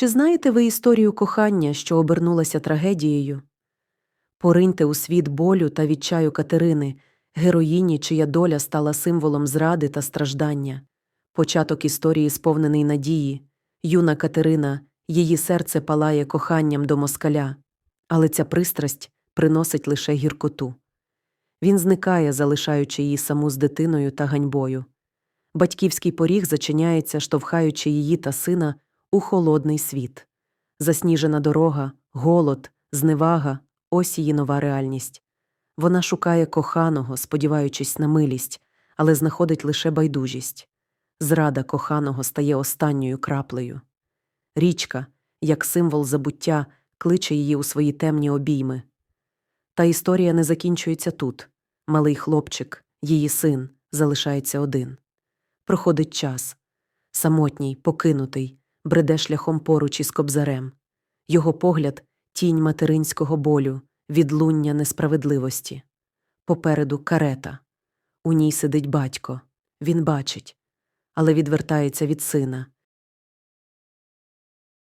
Чи знаєте ви історію кохання, що обернулася трагедією? Пориньте у світ болю та відчаю Катерини, героїні, чия доля стала символом зради та страждання. Початок історії сповнений надії. Юна Катерина, її серце палає коханням до москаля, але ця пристрасть приносить лише гіркоту. Він зникає, залишаючи її саму з дитиною та ганьбою. Батьківський поріг зачиняється, штовхаючи її та сина у холодний світ. Засніжена дорога, голод, зневага ось її нова реальність. Вона шукає коханого, сподіваючись на милість, але знаходить лише байдужість. Зрада коханого стає останньою краплею. Річка, як символ забуття, кличе її у свої темні обійми. Та історія не закінчується тут. Малий хлопчик, її син, залишається один. Проходить час. Самотній, покинутий, бреде шляхом поруч із кобзарем. Його погляд тінь материнського болю, відлуння несправедливості. Попереду карета. У ній сидить батько. Він бачить, але відвертається від сина,